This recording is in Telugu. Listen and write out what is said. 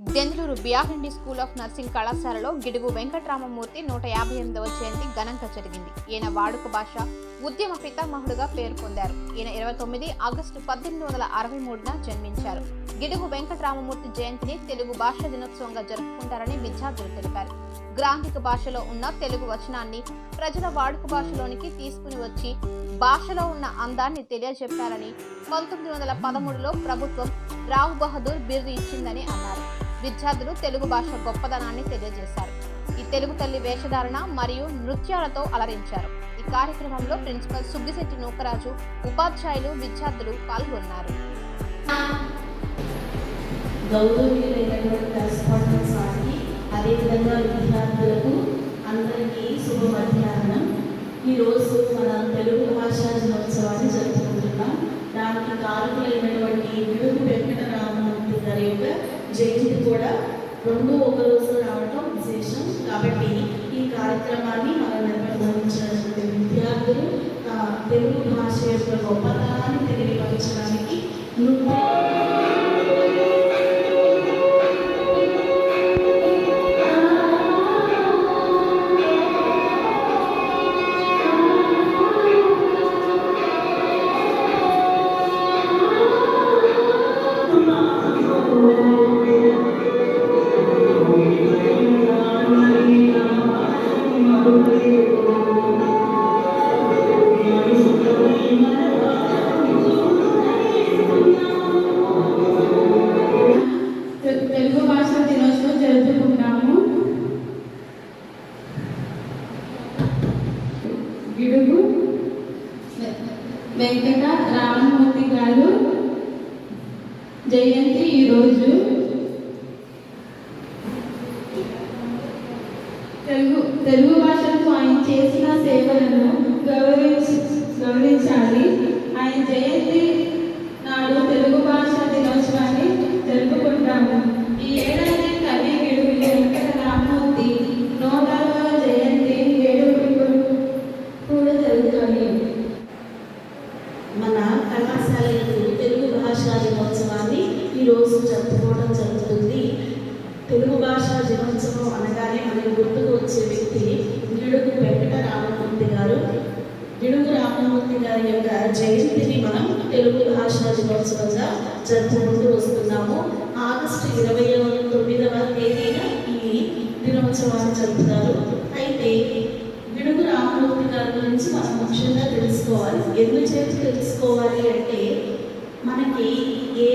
Denduluru BRMD school of nursing కళాశాలలో గిడుగు వెంకట్రామమూర్తి నూట యాభై ఎనిమిదవ జయంతి ఘనంగా జరిగింది. ఈయన వాడుక భాష ఉద్యమ పితామహుడుగా పేరు పొందారు. ఈయన ఇరవై తొమ్మిది ఆగస్టు పద్దెనిమిది వందల అరవై మూడున జన్మించారు. గిడుగు వెంకటరామమూర్తి జయంతిని తెలుగు భాష దినోత్సవంగా జరుపుకుంటారని విద్యార్థులు తెలిపారు. గ్రాంధిక భాషలో ఉన్న తెలుగు వచనాన్ని ప్రజల వాడుక భాషలోనికి తీసుకుని వచ్చి భాషలో ఉన్న అందాన్ని తెలియజెప్పారని పంతొమ్మిది వందల పదమూడులో ప్రభుత్వం రావు బహదూర్ బిరుదు ఇచ్చిందని అన్నారు. విద్యార్థులు తెలుగు భాష గొప్పదనాన్ని తెలియజేశారు. ఈ తెలుగు తల్లి వేషధారణ మరియు నృత్యాలతో అలరించారు. ఈ కార్యక్రమంలో ప్రిన్సిపల్ సుగ్గిశెట్టి నూకరాజు ఉపాధ్యాయులు విద్యార్థులు పాల్గొన్నారు. అదేవిధంగా విద్యార్థులకు అందరికీ శుభ మధ్యాహ్నం ఈరోజు మన తెలుగు భాషా దినోత్సవాన్ని జరుపుకుంటున్నాం. దానికి కారకులైనటువంటి వివిధ వెంకటరామమూర్తి గారి యొక్క జయంతి కూడా రెండు ఒక రోజు రావటం విశేషం. కాబట్టి ఈ కార్యక్రమాన్ని మనం నిర్వహించినటువంటి విద్యార్థులు తెలుగు భాష యొక్క గొప్పతనాన్ని తెలియపరచడానికి నృత్య గిడుగు వెంకట రామమూర్తి గారు జయంతి ఈరోజు. తెలుగు తెలుగు భాషకు ఆయన చేసిన సేవలను గౌరవించి గౌరవించాలి. ఆయన జయంతి భాషా దినోత్సవాన్ని ఈరోజు జరుపుకోవడం జరుగుతుంది. తెలుగు భాషా దినోత్సవం అనగానే మనకు గుర్తుకు వచ్చే వ్యక్తి గిడుగు వెంకట రామమూర్తి గారు. గిడుగు రామమూర్తి గారి యొక్క జయంతిని మనం తెలుగు భాషా దినోత్సవంగా జరుపుకుంటూ వస్తున్నాము. ఆగస్టు ఇరవై తొమ్మిదవ తేదీన ఈ దినోత్సవాన్ని జరుపుతారు. అయితే గిడుగు రామమూర్తి గారి గురించి మనం ముఖ్యంగా తెలుసుకోవాలి. ఎందుచేత తెలుసుకోవాలి అంటే మనకి ఏ